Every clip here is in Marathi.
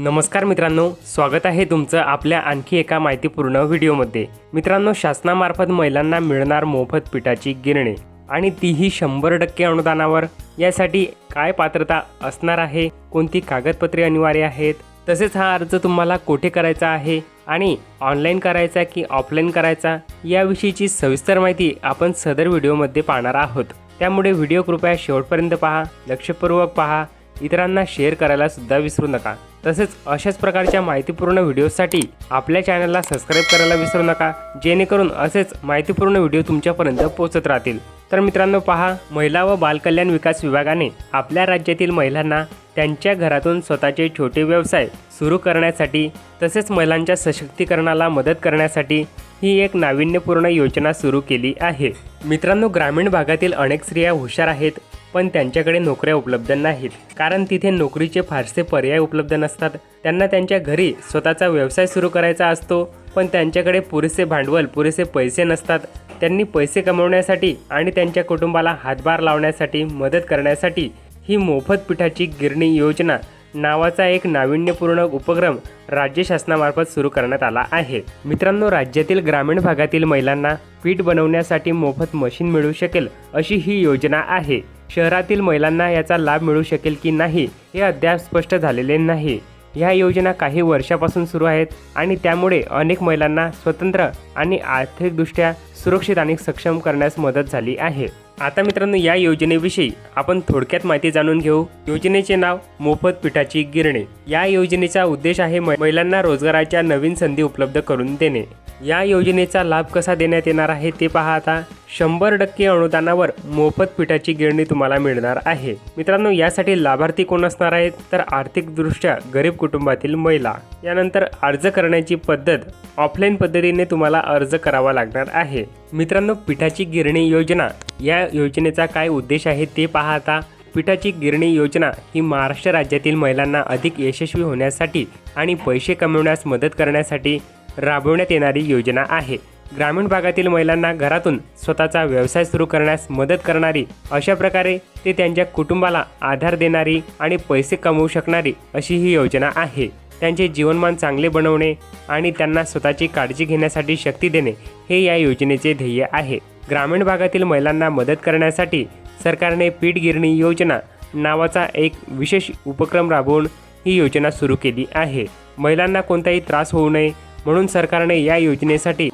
नमस्कार मित्रांनो स्वागत आहे तुमचं आपल्या आणखी एका माहितीपूर्ण व्हिडिओमध्ये. मित्रांनो शासनामार्फत महिलांना मिळणार मोफत पिठाची गिरणी आणि तीही शंभर टक्के अनुदानावर. यासाठी काय पात्रता असणार आहे? कोणती कागदपत्रे अनिवार्य आहेत? तसेच हा अर्ज तुम्हाला कोठे करायचा आहे? आणि ऑनलाईन करायचा की ऑफलाईन करायचा? याविषयीची सविस्तर माहिती आपण सदर व्हिडिओमध्ये पाहणार आहोत. त्यामुळे व्हिडिओ कृपया शेवटपर्यंत पहा लक्षपूर्वक पहा इतरांना शेअर करायला सुद्धा विसरू नका. तसेच अशाच प्रकारच्या माहितीपूर्ण व्हिडिओसाठी आपल्या चॅनलला सबस्क्राईब करायला विसरू नका जेणेकरून असेच माहितीपूर्ण व्हिडिओ तुमच्यापर्यंत पोहोचत राहतील. तर मित्रांनो पहा महिला व बालकल्याण विकास विभागाने आपल्या राज्यातील महिलांना त्यांच्या घरातून स्वतःचे छोटे व्यवसाय सुरू करण्यासाठी तसेच महिलांच्या सशक्तीकरणाला मदत करण्यासाठी ही एक नाविन्यपूर्ण योजना सुरू केली आहे. मित्रांनो ग्रामीण भागातील अनेक स्त्रिया हुशार आहेत पण त्यांच्याकडे नोकऱ्या उपलब्ध नाहीत. कारण तिथे नोकरीचे फारसे पर्याय उपलब्ध नसतात. त्यांना त्यांच्या घरी स्वतःचा व्यवसाय सुरू करायचा असतो पण त्यांच्याकडे पुरेसे भांडवल पुरेसे पैसे नसतात. त्यांनी पैसे कमवण्यासाठी आणि त्यांच्या कुटुंबाला हातभार लावण्यासाठी मदत करण्यासाठी ही मोफत पिठाची गिरणी योजना नावाचा एक नाविन्यपूर्ण उपक्रम राज्य शासनामार्फत सुरू करण्यात आला आहे. मित्रांनो राज्यातील ग्रामीण भागातील महिलांना पीठ बनवण्यासाठी मोफत मशीन मिळू शकेल अशी ही योजना आहे. शहरातील महिलांना याचा लाभ मिळू शकेल की नाही हे अद्याप स्पष्ट झालेले नाही. ह्या योजना काही वर्षापासून सुरू आहेत आणि त्यामुळे अनेक महिलांना स्वतंत्र आणि आर्थिकदृष्ट्या सुरक्षित आणि सक्षम करण्यास मदत झाली आहे. आता मित्रांनो या योजनेविषयी आपण थोडक्यात माहिती जाणून घेऊ. योजनेचे नाव मोफत पिठाची गिरणे. या योजनेचा उद्देश आहे महिलांना रोजगाराच्या नवीन संधी उपलब्ध करून देणे. या योजनेचा लाभ कसा देण्यात येणार आहे ते पहा आता. शंभर टक्के अनुदानावर मोफत पिठाची गिरणी तुम्हाला मिळणार आहे. मित्रांनो यासाठी लाभार्थी कोण असणार आहेत? तर आर्थिकदृष्ट्या गरीब कुटुंबातील महिला. यानंतर अर्ज करण्याची पद्धत. ऑफलाईन पद्धतीने तुम्हाला अर्ज करावा लागणार आहे. मित्रांनो पिठाची गिरणी योजना. या योजनेचा काय उद्देश आहे ते पाहता पिठाची गिरणी योजना ही महाराष्ट्र राज्यातील महिलांना अधिक यशस्वी होण्यासाठी आणि पैसे कमवण्यास मदत करण्यासाठी राबवण्यात येणारी योजना आहे. ग्रामीण भागातील महिलांना घरातून स्वतःचा व्यवसाय सुरू करण्यास मदत करणारी अशा प्रकारे ते त्यांच्या कुटुंबाला आधार देणारी आणि पैसे कमवू शकणारी अशी ही योजना आहे. त्यांचे जीवनमान चांगले बनवणे आणि त्यांना स्वतःची काळजी घेण्यासाठी शक्ती देणे हे या योजनेचे ध्येय आहे. ग्रामीण भागातील महिलांना मदत करण्यासाठी सरकारने पीठ गिरणी योजना नावाचा एक विशेष उपक्रम राबवून ही योजना सुरू केली आहे. महिलांना कोणताही त्रास होऊ नये म्हणून सरकारने या योजनेसाठी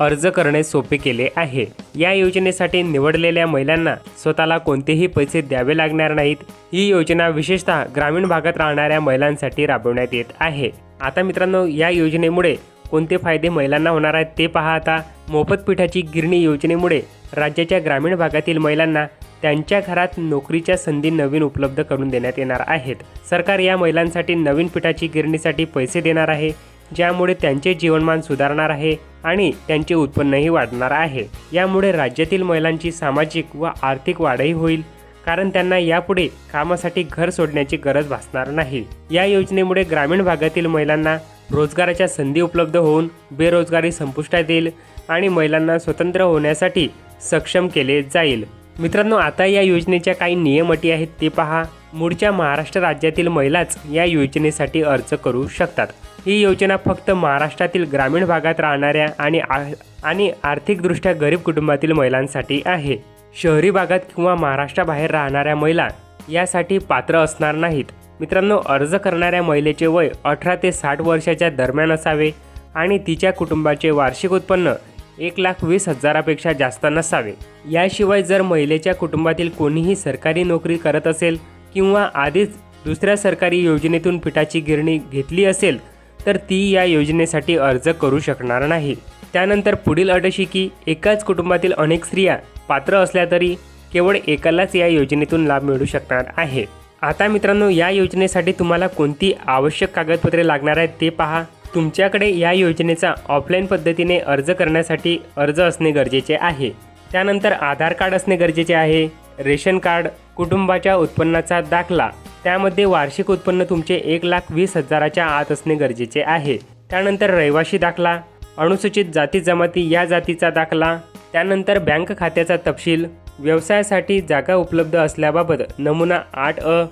अर्ज करणे सोपे केले आहे. या योजनेसाठी निवडलेल्या महिलांना स्वतःला कोणतेही पैसे द्यावे लागणार नाहीत. ही योजना विशेषतः ग्रामीण भागात राहणाऱ्या महिलांसाठी राबवण्यात येत आहे. आता मित्रांनो या योजनेमुळे कोणते फायदे महिलांना होणार आहेत ते पहा आता. मोफत पिठाची गिरणी योजनेमुळे राज्याच्या ग्रामीण भागातील महिलांना त्यांच्या घरात नोकरीच्या संधी नवीन उपलब्ध करून देण्यात येणार आहेत. सरकार या महिलांसाठी नवीन पिठाची गिरणीसाठी पैसे देणार आहे. ज्यामुळे त्यांचे जीवनमान सुधारणार आहे आणि त्यांचे उत्पन्नही वाढणार आहे. यामुळे राज्यातील महिलांची सामाजिक व आर्थिक वाढही होईल कारण त्यांना यापुढे कामासाठी घर सोडण्याची गरज भासणार नाही. या योजनेमुळे ग्रामीण भागातील महिलांना रोजगाराच्या संधी उपलब्ध होऊन बेरोजगारी संपुष्टात येईल आणि महिलांना स्वतंत्र होण्यासाठी सक्षम केले जाईल. मित्रांनो आता या योजनेच्या काही नियम अटी आहेत ते पहा. मूळच्या महाराष्ट्र राज्यातील महिलाच या योजनेसाठी अर्ज करू शकतात. ही योजना फक्त महाराष्ट्रातील ग्रामीण भागात राहणाऱ्या आणि आ- आणि आर्थिकदृष्ट्या गरीब कुटुंबातील महिलांसाठी आहे. शहरी भागात किंवा महाराष्ट्राबाहेर राहणाऱ्या महिला यासाठी पात्र असणार नाहीत. मित्रांनो अर्ज करणाऱ्या महिलेचे वय अठरा ते साठ वर्षाच्या दरम्यान असावे आणि तिच्या कुटुंबाचे वार्षिक उत्पन्न एक लाख वीस हजारापेक्षा जास्त नसावे. याशिवाय जर महिलेच्या कुटुंबातील कोणीही सरकारी नोकरी करत असेल किंवा आधीच दुसऱ्या सरकारी योजनेतून पिठाची गिरणी घेतली असेल तर ती या योजनेसाठी अर्ज करू शकणार नाही. त्यानंतर पुढील अट अशी की एकाच कुटुंबातील अनेक स्त्रिया पात्र असल्या तरी केवळ एकालाच या योजनेतून लाभ मिळू शकणार आहे. आता मित्रांनो या योजनेसाठी तुम्हाला कोणती आवश्यक कागदपत्रे लागणार आहेत ते पहा. तुमच्याकडे या योजनेचा ऑफलाईन पद्धतीने अर्ज करण्यासाठी अर्ज असणे गरजेचे आहे. त्यानंतर आधार कार्ड असणे गरजेचे आहे. रेशन कार्ड कुटुंबाच्या उत्पन्नाचा दाखला त्यामध्ये वार्षिक उत्पन्न तुमचे एक लाख वीस हजाराच्या आत असणे गरजेचे आहे. त्यानंतर रहिवाशी दाखला अनुसूचित जाती जमाती या जातीचा दाखला त्यानंतर बँक खात्याचा तपशील व्यवसायासाठी जागा उपलब्ध असल्याबाबत नमुना आठ अ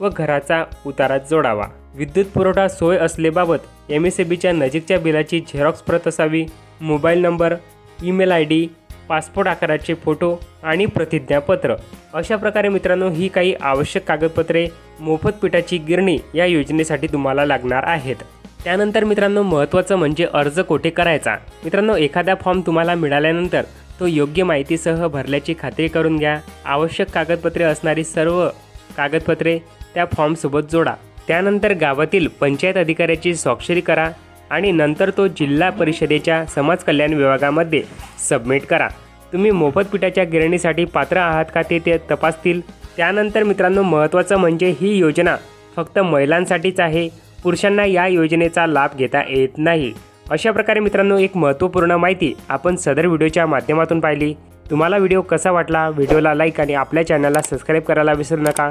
व घराचा उतारा जोडावा. विद्युत पुरवठा सोय असलेबाबत एम एस बीच्या नजीकच्या बिलाची झेरॉक्स प्रत असावी. Mobile number email I D passport आकाराचे फोटो आणि प्रतिज्ञापत्र. अशा प्रकारे मित्रांनो ही काही आवश्यक कागदपत्रे मोफत पिठाची गिरणी या योजनेसाठी तुम्हाला लागणार आहेत. त्यानंतर मित्रांनो महत्त्वाचं म्हणजे अर्ज कोठे करायचा? मित्रांनो एखादा फॉर्म तुम्हाला मिळाल्यानंतर तो योग्य माहितीसह भरल्याची खात्री करून घ्या. आवश्यक कागदपत्रे असणारी सर्व कागदपत्रे त्या फॉर्मसोबत जोडा. त्यानंतर गावातील पंचायत अधिकाऱ्याची स्वाक्षरी करा. आणि नंतर तो जिल्हा परिषदेच्या समाज कल्याण विभागामध्ये सबमिट करा. तुम्ही मोफत पिठाच्या गिरणीसाठी पात्र आहात का ते ते तपासतील. त्यानंतर मित्रांनो महत्त्वाचं म्हणजे ही योजना फक्त महिलांसाठीच आहे. पुरुषांना या योजनेचा लाभ घेता येत नाही. अशा प्रकारे मित्रांनो एक महत्त्वपूर्ण माहिती आपण सदर व्हिडिओच्या माध्यमातून पाहिली. तुम्हाला व्हिडिओ कसा वाटला? व्हिडिओला लाईक आणि आपल्या चॅनलला सबस्क्राईब करायला विसरू नका.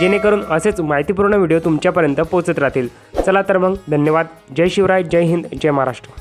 जेणेकरून असेच माहितीपूर्ण व्हिडिओ तुमच्यापर्यंत पोहोचत राहतील. चला तर मग धन्यवाद. जय शिवराय जय हिंद जय महाराष्ट्र.